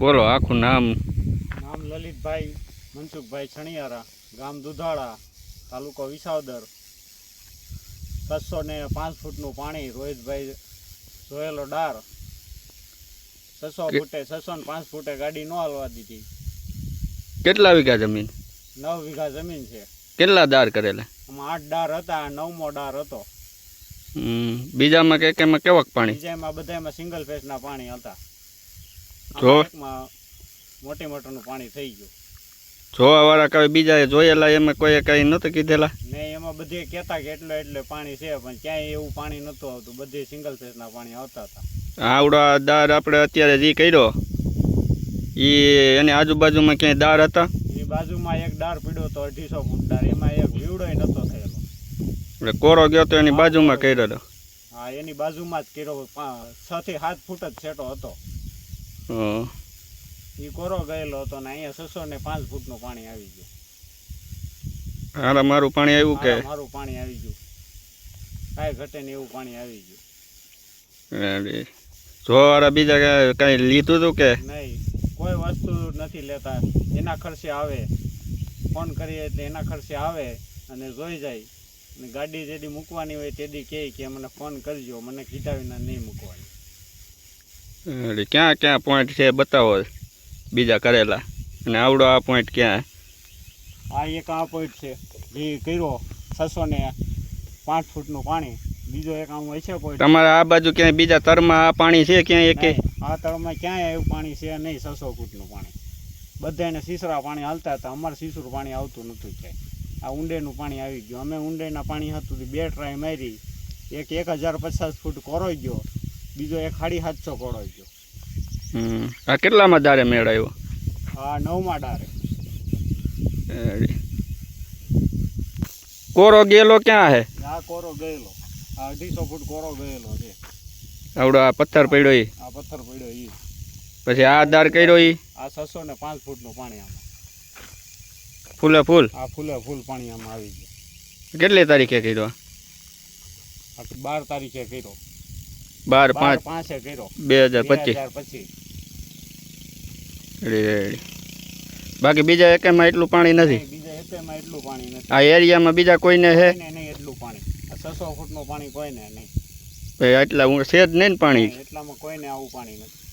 બોલો આખું નામ? નામ લલિતભાઈ મનસુખભાઈ છણિયારા ગામ દુધાળા તાલુકો વિસાવદર. છસો ને પાંચ ફૂટનું પાણી રોહિતભાઈ જોયેલો ડાર. છસો ફૂટે છસો ને પાંચ ફૂટે ગાડી ન હાલવા દીધી. કેટલા વીઘા જમીન? નવ વીઘા જમીન છે. કેટલા દાર કરેલા? આમાં આઠ ડાર હતા નવમો ડાર હતો. બીજામાં કે કેમાં કેવાક પાણી? બીજામાં બધામાં સિંગલ ફેસના પાણી હતા. જો. મોટી મોટરનું પાણી થઈ ગયું. જોવા વાળા કઈ બીજા જોયેલા એમાં કોઈ કઈ નહોતું કીધેલા? ને એમાં બધે કહેતા કે એટલે એટલે પાણી છે પણ ક્યાંય એવું પાણી નહોતું આવતું. બધે સિંગલ ફેસના પાણી આવતા હતા. આવડા દાર આપણે અત્યારે જે કર્યો એ એની આજુબાજુમાં ક્યાંય દાર હતા? એ બાજુમાં એક દાર પીડ્યો તો અઢીસો ફૂટ દાર. એમાં એક વીવડોય નતો થયેલો. એટલે કોરો ગયો તો એની બાજુમાં કર્યો હા એની બાજુમાં જ કર્યો. છ થી સાત ફૂટ જ છેટો હતો. એ કોરો ગયેલો હતો ને અહીંયા છસો ને પાંચ ફૂટનું પાણી આવી ગયું. હારા મારું પાણી આવ્યું કે? મારું પાણી આવી ગયું. કાંઈ ઘટે ને એવું પાણી આવી ગયું. એટલે જોવા બીજા કાંઈ- કાંઈ લીધું હતું કે? નહીં કોઈ વસ્તુ નથી લેતા. એના ખર્ચે આવે. ફોન કરીએ એટલે એના ખર્ચે આવે અને જોઈ જાય. અને ગાડી જેડી મૂકવાની હોય તેડી કહે કે મને ફોન કરજો મને કીધા વિના નહીં મૂકવાની એટલે ક્યાં ક્યાં પોઈન્ટ છે બતાવો બીજા કરેલા. અને આવડો આ પોઈન્ટ ક્યાં? આ એક આ પોઈન્ટ છે. જે કર્યો છસો ને પાંચ ફૂટનું પાણી. બીજો એક આમ હોય છે. પોઈન્ટ તમારા આ બાજુ ક્યાંય બીજા તરમાં આ પાણી છે ક્યાંય એક આ તળમાં ક્યાંય એવું પાણી છે નહીં છસો ફૂટનું પાણી. બધાને સીસરા પાણી હાલતા હતા. અમારે સીસરું પાણી આવતું નહોતું ક્યાંય. આ ઊંડેનું પાણી આવી ગયું. અમે ઊંડેના પાણી હતું બે ટ્રાય મારી. એક એક હજાર પચાસ ફૂટ કોરોઈ ગયો. બીજો એક સાડી સાતસો કોરોઈ ગયો. આ કેટલામાં દારે મેળાયો આ નવમાં દારે કોરો ગયેલો ક્યાં હે? આ કોરો ગયેલો. આ અઢીસો ફૂટ કોરો ગયેલો છે. આવડો આ પથ્થર પડ્યો ઈ? આ પથ્થર પડ્યો ઈ. પછી આ દાર કર્યો એ આ છસો ને પાંચ ફૂટનું પાણી આમાં. ફૂલે ફૂલ? આ ફૂલે ફૂલ પાણી આમાં આવી ગયું. કેટલી તારીખે કર્યો? આ બાર તારીખે કર્યો. બાર પાંચ. પાંચે કર્યો. બે હજાર પચીસ. બાકી બીજા એકેમાં એટલું પાણી નથી. બીજા એટલું પાણી નથી. આ એરિયામાં બીજા કોઈને છે કોઈને નહીં એટલું પાણી. છસો ફૂટનું પાણી કોઈને નહીં. ભાઈ આટલા ઊં- છે જ નહીં પાણી? એટલામાં કોઈને આવું પાણી નથી.